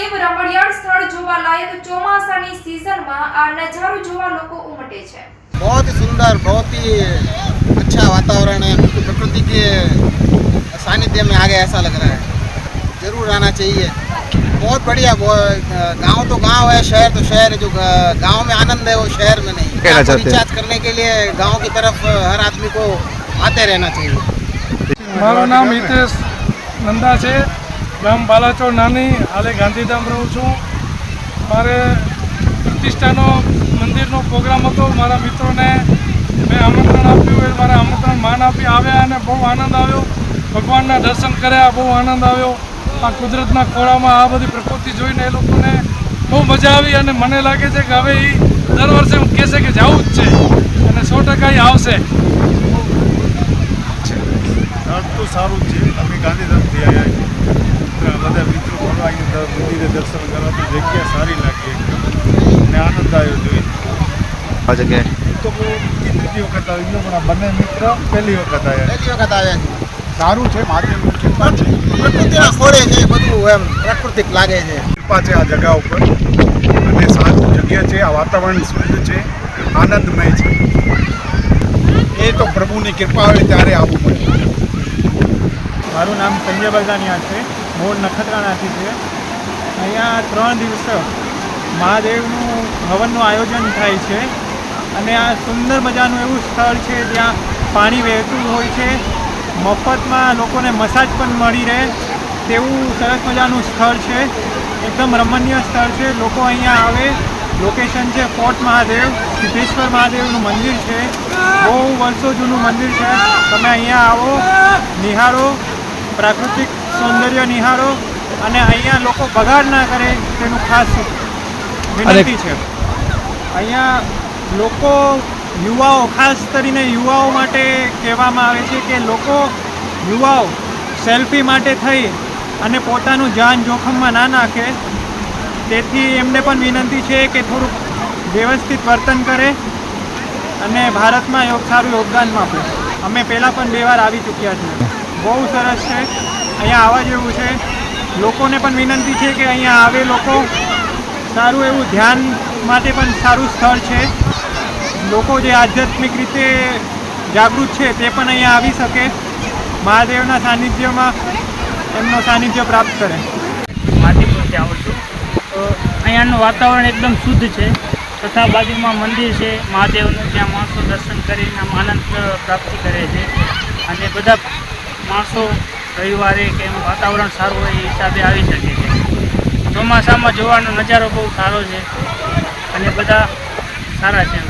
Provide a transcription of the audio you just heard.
દેવ રમણીય સ્થળ જોવા લાયક ચોમાસાની સીઝનમાં આ નજારો જોવા લોકો ઉમટે છે बहुत ही सुंदर बहुत ही अच्छा वातावरण है बिल्कुल प्रकृति के सानिध्य में आ गया ऐसा लग रहा है जरूर आना चाहिए बहुत बढ़िया गांव तो गांव है शहर तो शहर है जो गांव में आनंद है वो शहर में नहीं आपको रिचार्ज करने के लिए गांव की तरफ हर आदमी को आते रहना चाहिए મારું નામ હિતેશ નંદા છે ગામ બાલાચોડ નાની, હાલે ગાંધીધામ રહું છું. મારે પ્રતિષ્ઠાનો મંદિરનો પ્રોગ્રામ હતો. મારા મિત્રોને મેં આમંત્રણ આપ્યું એ મારા આમંત્રણ માન આપી આવ્યા અને બહુ આનંદ આવ્યો. ભગવાનના દર્શન કર્યા, બહુ આનંદ આવ્યો. આ કુદરતના ખોળામાં આ બધી પ્રકૃતિ જોઈને એ લોકોને બહુ મજા આવી અને મને લાગે છે કે હવે એ દર વર્ષે એમ કહેશે કે જવું જ છે અને સો ટકા એ આવશે. તો સારું છે. અમે ગાંધીધામથી આવ્યા બધા મિત્રો ફરવા આવીને મંદિરે દર્શન કરવા તો જગ્યા સારી લાગી અને આનંદ આવ્યો જોઈ આ જગ્યાએ? તો બહુ બીજી ત્રીજી વખત આવ્યો પણ આ બંને મિત્ર પહેલી વખત આવ્યા પહેલી વખત આવ્યા સારું છે મહાદેવની કૃપા છે પ્રકૃતિના ખોળે છે બધું એમ પ્રાકૃતિક લાગે છે. કૃપા છે આ જગા ઉપર. અને સારું જગ્યા છે આ વાતાવરણ શુદ્ધ છે આનંદમય છે. એ તો પ્રભુની કૃપા આવે ત્યારે આવવું પડે મારું નામ સંજય બગાનિયા છે. મૂળ નખત્રાણાથી છે. અહીંયા ત્રણ દિવસ મહાદેવનું હવનનું આયોજન થાય છે. અને આ સુંદર મજાનું એવું સ્થળ છે જ્યાં પાણી વહેતું હોય છે. મફતમાં લોકોને મસાજ પણ મળી રહે. તેવું સરસ મજાનું સ્થળ છે. એકદમ રમણીય સ્થળ છે. લોકો અહીંયા આવે. લોકેશન છે ફોર્ટ મહાદેવ, સિદ્ધેશ્વર મહાદેવનું મંદિર છે. બહુ વર્ષો જૂનું મંદિર છે. તમે અહીંયા આવો, નિહાળો. પ્રાકૃતિક સૌંદર્ય નિહાળો અને અહીંયા લોકો બગાડ ના કરે તેનું ખાસ વિનંતી છે. અહીંયા લોકો યુવાઓ ખાસ કરીને યુવાઓ માટે કહેવામાં આવે છે કે લોકો યુવાઓ સેલ્ફી માટે થઈ અને પોતાનું જાન જોખમમાં ના નાખે. તેથી એમને પણ વિનંતી છે કે થોડુંક વ્યવસ્થિત વર્તન કરે અને ભારતમાં સારું યોગદાન આપે. અમે પહેલાં પણ બે વાર આવી ચૂક્યા છીએ. બહુ સરસ છે. અહીંયા આવવા જેવું છે. લોકોને પણ વિનંતી છે કે અહીંયા આવે લોકો. સારું એવું ધ્યાન માટે પણ સારું સ્થળ છે. લોકો જે આધ્યાત્મિક રીતે જાગૃત છે તે પણ અહીંયા આવી શકે. મહાદેવના સાનિધ્યમાં એમનો સાનિધ્ય પ્રાપ્ત કરે. માધીપુરથી આવું છું. તો અહીંયાનું વાતાવરણ એકદમ શુદ્ધ છે. તથા બાજુમાં મંદિર છે. મહાદેવનું ત્યાં માણસો દર્શન કરીને આનંદ પ્રાપ્તિ કરે છે. અને બધા માણસો રવિવારે કે એનું વાતાવરણ સારું હોય એ હિસાબે આવી શકે છે. ચોમાસામાં જોવાનો નજારો બહુ સારો છે અને બધા સારા છે.